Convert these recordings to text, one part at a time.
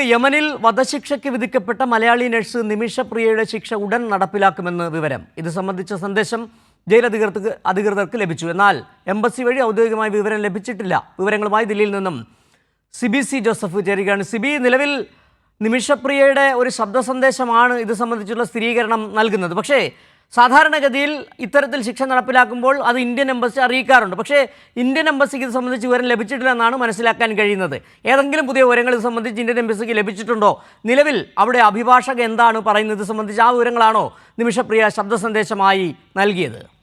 യമനിൽ വധശിക്ഷയ്ക്ക് വിധിക്കപ്പെട്ട മലയാളി നഴ്സ് നിമിഷപ്രിയയുടെ ശിക്ഷ ഉടൻ നടപ്പിലാക്കുമെന്ന് വിവരം. ഇത് സംബന്ധിച്ച സന്ദേശം ജയിൽ അധികൃതർക്ക് അധികൃതർക്ക് ലഭിച്ചു. എന്നാൽ എംബസി വഴി ഔദ്യോഗികമായി വിവരം ലഭിച്ചിട്ടില്ല. വിവരങ്ങളുമായി ദില്ലിയിൽ നിന്നും സിബി സി ജോസഫ് ചേരുകയാണ്. സിബി നിലവിൽ നിമിഷപ്രിയയുടെ ഒരു ശബ്ദ സന്ദേശമാണ് ഇത് സംബന്ധിച്ചുള്ള സ്ഥിരീകരണം നൽകുന്നത്. പക്ഷേ സാധാരണഗതിയിൽ ഇത്തരത്തിൽ ശിക്ഷ നടപ്പിലാക്കുമ്പോൾ അത് ഇന്ത്യൻ എംബസി അറിയിക്കാറുണ്ട്. പക്ഷേ ഇന്ത്യൻ എംബസിക്ക് ഇത് സംബന്ധിച്ച് വിവരം ലഭിച്ചിട്ടില്ലെന്നാണ് മനസ്സിലാക്കാൻ കഴിയുന്നത്. ഏതെങ്കിലും പുതിയ വിവരങ്ങൾ ഇത് സംബന്ധിച്ച് ഇന്ത്യൻ എംബസിക്ക് ലഭിച്ചിട്ടുണ്ടോ? നിലവിൽ അവിടെ അഭിഭാഷക എന്താണ് പറയുന്നത്? ഇത് സംബന്ധിച്ച് ആ വിവരങ്ങളാണോ നിമിഷപ്രിയ ശബ്ദ സന്ദേശമായി നൽകിയത്?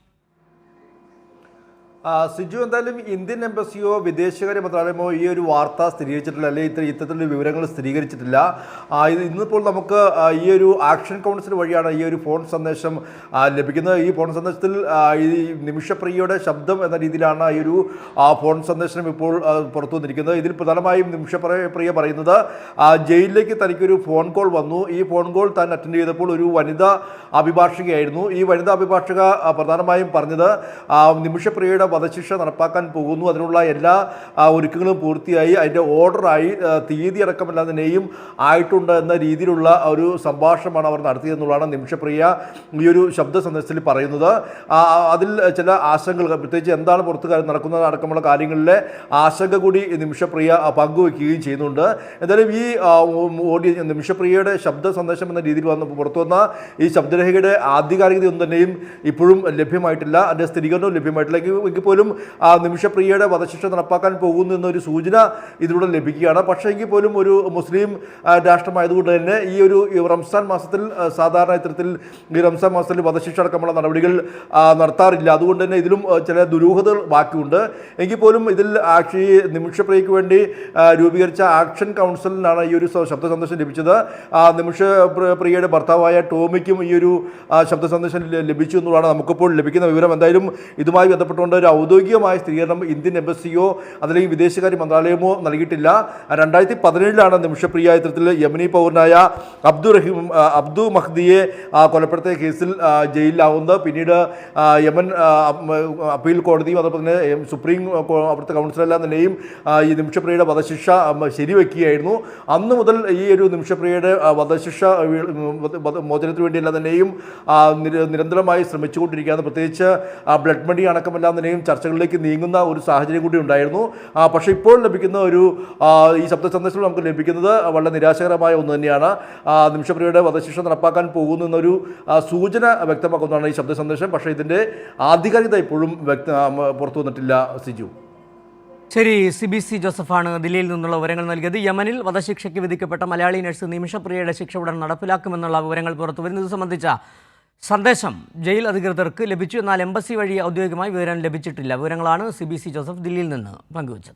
സിജു എന്തായാലും ഇന്ത്യൻ എംബസിയോ വിദേശകാര്യ മന്ത്രാലയമോ ഈ ഒരു വാർത്ത സ്ഥിരീകരിച്ചിട്ടില്ല അല്ലെങ്കിൽ ഇത്ര ഇത്തരത്തിലുള്ള വിവരങ്ങൾ സ്ഥിരീകരിച്ചിട്ടില്ല. ഇത് ഇന്നിപ്പോൾ നമുക്ക് ഈ ഒരു ആക്ഷൻ കൗൺസിൽ വഴിയാണ് ഈ ഒരു ഫോൺ സന്ദേശം ലഭിക്കുന്നത്. ഈ ഫോൺ സന്ദേശത്തിൽ ഈ നിമിഷപ്രിയയുടെ ശബ്ദം എന്ന രീതിയിലാണ് ഈ ഒരു ഫോൺ സന്ദേശം ഇപ്പോൾ പുറത്തു വന്നിരിക്കുന്നത്. ഇതിൽ പ്രധാനമായും നിമിഷപ്രിയ പ്രിയ പറയുന്നത് ജയിലിലേക്ക് തനിക്കൊരു ഫോൺ കോൾ വന്നു. ഈ ഫോൺ കോൾ താൻ അറ്റൻഡ് ചെയ്തപ്പോൾ ഒരു വനിതാ അഭിഭാഷകയായിരുന്നു. ഈ വനിതാ അഭിഭാഷക പ്രധാനമായും പറഞ്ഞത് നിമിഷപ്രിയയുടെ വധശിക്ഷ നടപ്പാക്കാൻ പോകുന്നു. അതിനുള്ള എല്ലാ ഒരുക്കങ്ങളും പൂർത്തിയായി. അതിന്റെ ഓർഡറായി തീയതി അടക്കമല്ലാതിനെയും ആയിട്ടുണ്ട് എന്ന രീതിയിലുള്ള ഒരു സംഭാഷണമാണ് അവർ നടത്തിയതെന്നുള്ളതാണ് നിമിഷപ്രിയ ഈ ഒരു ശബ്ദ സന്ദേശത്തിൽ പറയുന്നത്. അതിൽ ചില ആശങ്കകൾ പ്രത്യേകിച്ച് എന്താണ് പുറത്ത് നടക്കുന്നത് അടക്കമുള്ള കാര്യങ്ങളിലെ ആശങ്ക കൂടി നിമിഷപ്രിയ പങ്കുവയ്ക്കുകയും ചെയ്യുന്നുണ്ട്. എന്തായാലും ഈ ഓഡിയ നിമിഷപ്രിയയുടെ ശബ്ദ സന്ദേശം എന്ന രീതിയിൽ വന്ന് പുറത്തു വന്ന ഈ ശബ്ദരേഖയുടെ ആധികാരികതയൊന്നും തന്നെയും ഇപ്പോഴും ലഭ്യമായിട്ടില്ല. അതിന്റെ സ്ഥിരീകരണവും ലഭ്യമായിട്ടില്ല. പോലും ആ നിമിഷപ്രിയയുടെ വധശിക്ഷ നടപ്പാക്കാൻ പോകുന്നു എന്നൊരു സൂചന ഇതിലൂടെ ലഭിക്കുകയാണ്. പക്ഷേ എങ്കിൽ പോലും ഒരു മുസ്ലിം രാഷ്ട്രമായതുകൊണ്ട് തന്നെ ഈ ഒരു റംസാൻ മാസത്തിൽ സാധാരണ ഇത്തരത്തിൽ ഈ റംസാൻ മാസത്തിൽ വധശിക്ഷ അടക്കമുള്ള നടപടികൾ നടത്താറില്ല. അതുകൊണ്ട് തന്നെ ഇതിലും ചില ദുരൂഹതകൾ ബാക്കിയുണ്ട്. എങ്കിൽ പോലും ഇതിൽ ആക്ച്വലി നിമിഷപ്രിയയ്ക്ക് വേണ്ടി രൂപീകരിച്ച ആക്ഷൻ കൗൺസിലിനാണ് ഈ ഒരു ശബ്ദ സന്ദേശം ലഭിച്ചത്. ആ, നിമിഷ പ്ര- പ്രിയയുടെ ഭർത്താവായ ടോമിക്കും ഈ ഒരു ശബ്ദ സന്ദേശം ലഭിച്ചു എന്നുള്ളതാണ് നമുക്കിപ്പോൾ ലഭിക്കുന്ന വിവരം. എന്തായാലും ഇതുമായി ബന്ധപ്പെട്ടുകൊണ്ട് ഒരു ഔദ്യോഗികമായ സ്ഥിരീകരണം ഇന്ത്യൻ എംബസിയോ അതല്ലെങ്കിൽ വിദേശകാര്യ മന്ത്രാലയമോ നൽകിയിട്ടില്ല. രണ്ടായിരത്തി പതിനേഴിലാണ് നിമിഷപ്രിയ ചിത്രത്തിൽ യമനി പൗരനായ അബ്ദു റഹീം അബ്ദു മഹ്ദിയെ കൊലപ്പെടുത്തിയ കേസിൽ ജയിലിലാവുന്നത്. പിന്നീട് യമൻ അപ്പീൽ കോടതിയും അതുപോലെ തന്നെ സുപ്രീം അവിടുത്തെ കൗൺസിലെല്ലാം തന്നെയും ഈ നിമിഷപ്രിയയുടെ വധശിക്ഷ ശരിവെക്കുകയായിരുന്നു. അന്ന് മുതൽ ഈ ഒരു നിമിഷപ്രിയയുടെ വധശിക്ഷ മോചനത്തിന് വേണ്ടിയെല്ലാം തന്നെയും നിരന്തരമായി ശ്രമിച്ചുകൊണ്ടിരിക്കുകയാണ്. പ്രത്യേകിച്ച് ബ്ലഡ് മണി അടക്കമെല്ലാം തന്നെയും ചർച്ചകളിലേക്ക് നീങ്ങുന്ന ഒരു സാഹചര്യം കൂടി ഉണ്ടായിരുന്നു. പക്ഷേ ഇപ്പോൾ ലഭിക്കുന്ന ഒരു ഈ ശബ്ദ സന്ദേശം നമുക്ക് ലഭിക്കുന്നത് വളരെ നിരാശകരമായ ഒന്ന് തന്നെയാണ്. നിമിഷപ്രിയയുടെ വധശിക്ഷ നടപ്പാക്കാൻ പോകുന്നു എന്നൊരു സൂചന വ്യക്തമാക്കുന്നതാണ് ഈ ശബ്ദ സന്ദേശം. പക്ഷേ ഇതിന്റെ ആധികാരികത ഇപ്പോഴും വ്യക്ത പുറത്തു വന്നിട്ടില്ല സിജു. ശരി സി ബി സി ജോസഫാണ് ദില്ലിയിൽ നിന്നുള്ള വിവരങ്ങൾ നൽകിയത്. യമനിൽ വധശിക്ഷയ്ക്ക് വിധിക്കപ്പെട്ട മലയാളി നഴ്സ് നിമിഷപ്രിയയുടെ ശിക്ഷ ഉടൻ നടപ്പിലാക്കുമെന്നുള്ള വിവരങ്ങൾ പുറത്തു വരുന്നത് സംബന്ധിച്ച സന്ദേശം ജയിൽ അധികൃതർക്ക് ലഭിച്ചു എന്നാൽ എംബസി വഴി ഔദ്യോഗികമായി വിവരം ലഭിച്ചിട്ടില്ല. വിവരങ്ങളാണ് സി ബി സി ജോസഫ് ദില്ലിയിൽ നിന്ന് പങ്കുവച്ചത്.